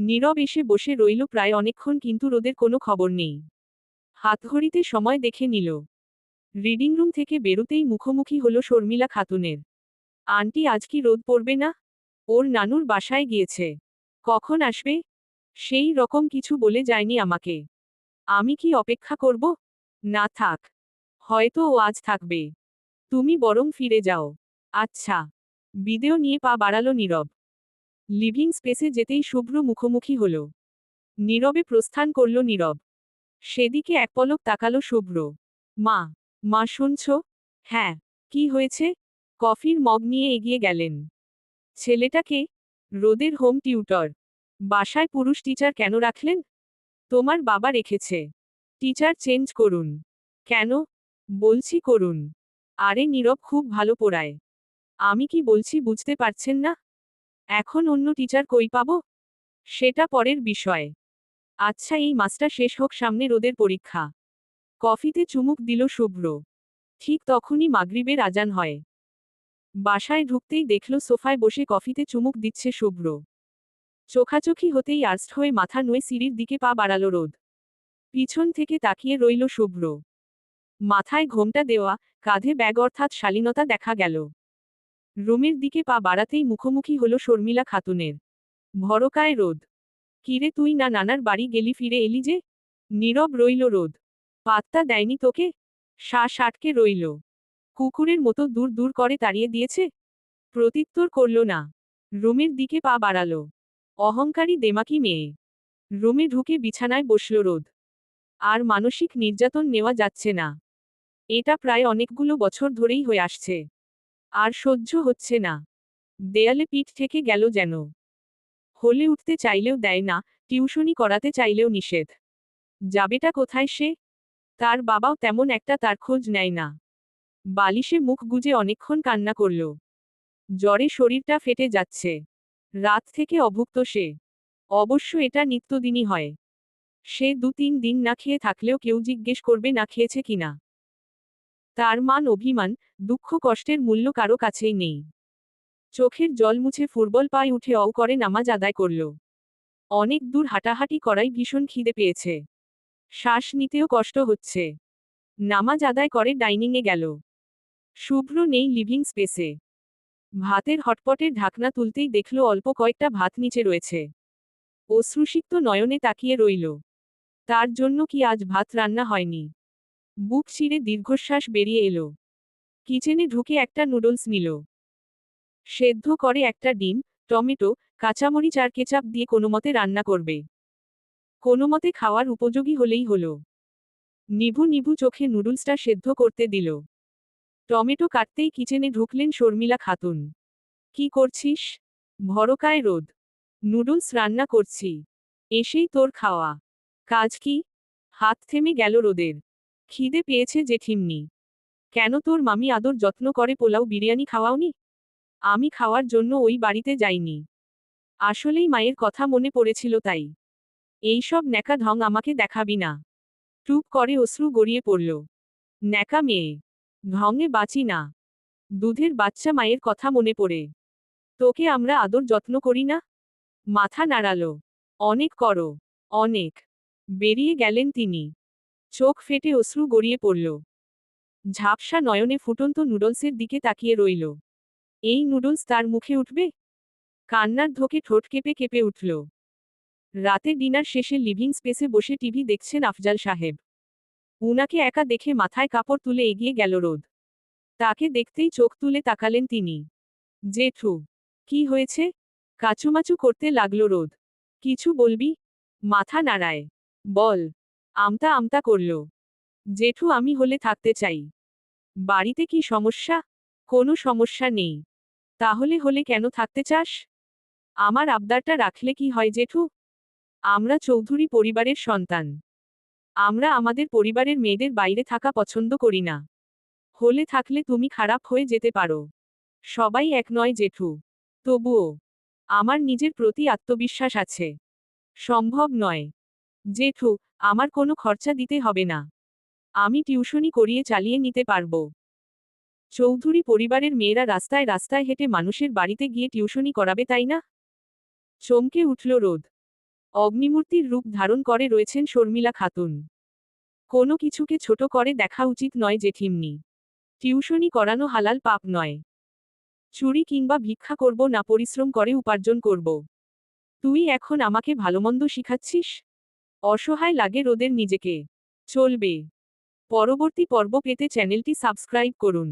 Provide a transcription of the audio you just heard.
নীরব এসে বসে রইল প্রায় অনেকক্ষণ কিন্তু রোদের কোনো খবর নেই। হাতঘড়িতে সময় দেখে নিল। রিডিং রুম থেকে বেরোতেই মুখোমুখি হল শর্মিলা খাতুনের। আন্টি, আজ কি রোদ পড়বে না? ওর নানুর বাসায় গিয়েছে। কখন আসবে? সেই রকম কিছু বলে যায়নি আমাকে। আমি কি অপেক্ষা করব? না থাক। হয়তো ও আজ থাকবে। তুমি বরং ফিরে যাও। আচ্ছা। বিদেও নিয়ে পা বাড়ালো নীরব। লিভিং স্পেসে যেতেই শুভ্র মুখোমুখি হল। নীরবে প্রস্থান করল নীরব। সেদিকে এক পলক তাকালো শুভ্র। মা মা শুনছ? হ্যাঁ কি হয়েছে? কফির মগ নিয়ে এগিয়ে গেলেন। ছেলেটাকে রোদের হোম টিউটর। বাসায় পুরুষ টিচার কেন রাখলেন? তোমার বাবা রেখেছে। টিচার চেঞ্জ করুন। কেন? বলছি করুন। আরে নীরব খুব ভালো পড়ায়। আমি কি বলছি বুঝতে পারছেন না? এখন অন্য টিচার কই পাব? সেটা পরের বিষয়। আচ্ছা এই মাসটা শেষ হোক, সামনে রোদের পরীক্ষা। কফিতে চুমুক দিল শুভ্র। ঠিক তখনই মাগরিবের আজান হয়। বাসায় ঢুকতেই দেখল সোফায় বসে কফিতে চুমুক দিচ্ছে শুভ্র। চোখাচোখি হতেই আর্স্ট হয়ে মাথা নুয়ে সিঁড়ির দিকে পা বাড়ালো রোদ। পিছন থেকে তাকিয়ে রইল শুভ্র। মাথায় ঘোমটা দেওয়া, কাঁধে ব্যাগ অর্থাৎ শালীনতা দেখা গেল। রুমের দিকে পা বাড়াতেই মুখোমুখি হলো শর্মিলা খাতুনের। ভরকায় রোদ। কিরে তুই না নানার বাড়ি গেলি ফিরে এলি যে? নীরব রইল রোদ। পাত্তা দেয়নি তোকে? শ্বাস আটকে রইল। কুকুরের মতো দূর দূর করে তাড়িয়ে দিয়েছে? প্রত্যুত্তর করল না। রুমের দিকে পা বাড়ালো। অহংকারী দেমাকি মেয়ে। রুমে ঢুকে বিছানায় বসল রোদ। আর মানসিক নির্যাতন নেওয়া যাচ্ছে না। এটা প্রায় অনেকগুলো বছর ধরেই হয়ে আসছে। আর সহ্য হচ্ছে না। দেয়ালে পিঠ থেকে গেল যেন। হলে উঠতে চাইলেও দেয় না টিউশনি করাতে চাইলেও নিষেধ। যাবেটা কোথায় সে? তার বাবাও তেমন একটা তার খোঁজ নেয় না। বালিশে মুখ গুজে অনেকক্ষণ কান্না করল। জ্বরে শরীরটা ফেটে যাচ্ছে। রাত থেকে অভুক্ত সে। অবশ্য এটা নিত্যদিনই হয়। সে দু তিন দিন না খেয়ে থাকলেও কেউ জিজ্ঞেস করবে না খেয়েছে কিনা। তার মান অভিমান, দুঃখ কষ্টের মূল্য কারও কাছেই নেই। চোখের জল মুছে ফুটবল পায়ে উঠে অও করে নামাজ আদায় করল। অনেক দূর হাঁটাহাঁটি করাই ভীষণ খিদে পেয়েছে। শ্বাস নিতেও কষ্ট হচ্ছে। নামাজ আদায় করে ডাইনিংয়ে গেল। শুভ্র নেই লিভিং স্পেসে। ভাতের হটপটের ঢাকনা তুলতেই দেখল অল্প কয়েকটা ভাত নিচে রয়েছে। অশ্রুসিক্ত নয়নে তাকিয়ে রইল। তার জন্য কি আজ ভাত রান্না হয়নি? বুক চিরে দীর্ঘশ্বাস বেরিয়ে এলো। কিচেনে ঢুকে একটা নুডলস নিল। সেদ্ধ করে একটা ডিম, টমেটো, কাঁচামরিচ আর কেচাপ দিয়ে কোনোমতে রান্না করবে। কোনোমতে খাওয়ার উপযোগী হলেই হলো। নিভু নিভু চোখে নুডলসটা সেদ্ধ করতে দিল। টমেটো কাটতেই কিচেনে ঢুকলেন শর্মিলা খাতুন। কি করছিস? ভরকায় রোদ। নুডলস রান্না করছি। এসেই তোর খাওয়া। কাজ কি? হাত থেমে গেল রোদের। খিদে পেয়েছে জেঠিমনি। কেন তোর মামি আদর যত্ন করে পোলাও বিরিয়ানি খাওয়াওনি? আমি খাওয়ার জন্য ওই বাড়িতে যাইনি। আসলেই মায়ের কথা মনে পড়েছিল তাই। এইসব ন্যাকা ঢং আমাকে দেখাবি না। টুপ করে অশ্রু গড়িয়ে পড়ল। ন্যাকা মেয়ে। ঢঙে বাঁচি না। দুধের বাচ্চা মায়ের কথা মনে পড়ে। তোকে আমরা আদর যত্ন করি না? মাথা নাড়ালো। অনেক করো। অনেক। বেরিয়ে গেলেন তিনি। চোখ ফেটে অশ্রু গড়িয়ে পড়ল। ঝাপসা নয়নে ফুটন্ত নুডলসের দিকে তাকিয়ে রইল। এই নুডলস তার মুখে উঠবে? কান্নার ধোকে ঠোঁট কেঁপে কেঁপে উঠল। রাতে ডিনার শেষে লিভিং স্পেসে বসে টিভি দেখছেন আফজাল সাহেব। উনাকে একা দেখে মাথায় কাপড় তুলে এগিয়ে গেল রোদ। তাকে দেখতেই চোখ তুলে তাকালেন তিনি। জেঠু, কি হয়েছে? কাচুমাচু করতে লাগল রোদ। কিছু বলবি? মাথা নাড়ায়। বল। আমতা আমতা করল। জেঠু, আমি হলে থাকতে চাই। বাড়িতে কি সমস্যা? কোনো সমস্যা নেই। তাহলে হলে কেন থাকতে চাস? আমার আবদারটা রাখলে কি হয় জেঠু? আমরা চৌধুরী পরিবারের সন্তান। আমরা আমাদের পরিবারের মেয়েদের বাইরে থাকা পছন্দ করি না। হলে থাকলে তুমি খারাপ হয়ে যেতে পারো। সবাই এক নয় জেঠু। তবুও, আমার নিজের প্রতি আত্মবিশ্বাস আছে। সম্ভব নয়। জেঠু, আমার কোনো খরচা দিতে হবে না। আমি টিউশনি করিয়ে চালিয়ে নিতে পারব। চৌধুরী পরিবারের মেয়েরা রাস্তায় রাস্তায় হেঁটে মানুষের বাড়িতে গিয়ে টিউশনি করাবে, তাই না? চমকে উঠল রোদ। অগ্নিমূর্তির রূপ ধারণ করে রয়েছেন শর্মিলা খাতুন। কোনো কিছুকে ছোট করে দেখা উচিত নয় জেঠিমনি। টিউশনি করানো হালাল পাপ নয়। চুরি কিংবা ভিক্ষা করব না, পরিশ্রম করে উপার্জন করব। তুই এখন আমাকে ভালোমন্দ শিখাচ্ছিস? অসহায় লাগে রোদের নিজেকে। চলবে। পরবর্তী পর্ব পেতে চ্যানেলটি সাবস্ক্রাইব করুন।